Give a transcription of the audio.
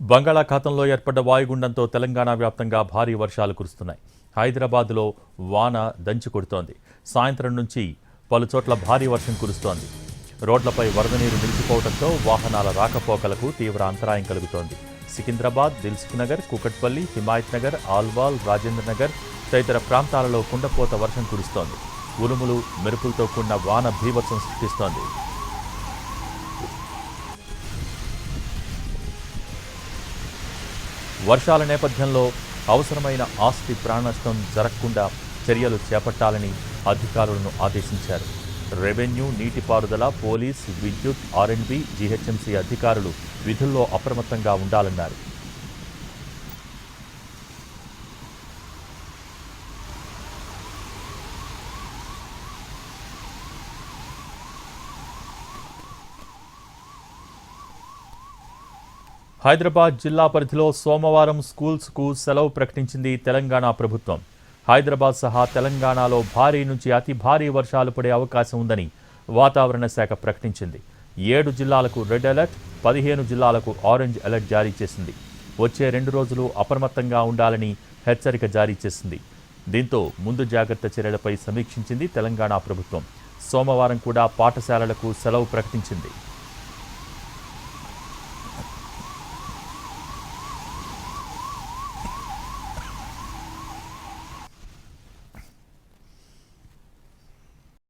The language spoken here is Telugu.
బంగాళాఖాతంలో ఏర్పడ్డ వాయుగుండంతో తెలంగాణ వ్యాప్తంగా భారీ వర్షాలు కురుస్తున్నాయి. హైదరాబాద్లో వాన దంచి కొడుతోంది. సాయంత్రం నుంచి పలుచోట్ల భారీ వర్షం కురుస్తోంది. రోడ్లపై వరద నీరు నిలిచిపోవడంతో వాహనాల రాకపోకలకు తీవ్ర అంతరాయం కలుగుతోంది. సికింద్రాబాద్ దిల్సుఖ్ నగర్ కుకట్పల్లి హిమాయత్ నగర్ ఆల్వాల్ రాజేంద్ర నగర్ తదితర ప్రాంతాలలో కుండపోత వర్షం కురుస్తోంది. ఉరుములు మెరుపులతో కూడిన వాన భీభత్సం సృష్టిస్తోంది. వర్షాల నేపథ్యంలో అవసరమైన ఆస్తి ప్రాణనష్టం జరగకుండా చర్యలు చేపట్టాలని అధికారులను ఆదేశించారు. రెవెన్యూ నీటిపారుదల పోలీస్ విద్యుత్ ఆర్ఎండ్బి జీహెచ్ఎంసీ అధికారులు విధుల్లో అప్రమత్తంగా ఉండాలన్నారు. హైదరాబాద్ జిల్లా పరిధిలో సోమవారం స్కూల్స్కు సెలవు ప్రకటించింది తెలంగాణ ప్రభుత్వం. హైదరాబాద్ సహా తెలంగాణలో భారీ నుంచి అతి భారీ వర్షాలు పడే అవకాశం ఉందని వాతావరణ శాఖ ప్రకటించింది. ఏడు జిల్లాలకు రెడ్ అలర్ట్ పదిహేను జిల్లాలకు ఆరెంజ్ అలర్ట్ జారీ చేసింది. వచ్చే రెండు రోజులు అప్రమత్తంగా ఉండాలని హెచ్చరిక జారీ చేసింది. దీంతో ముందు జాగ్రత్త చర్యలపై సమీక్షించింది తెలంగాణ ప్రభుత్వం. సోమవారం కూడా పాఠశాలలకు సెలవు ప్రకటించింది.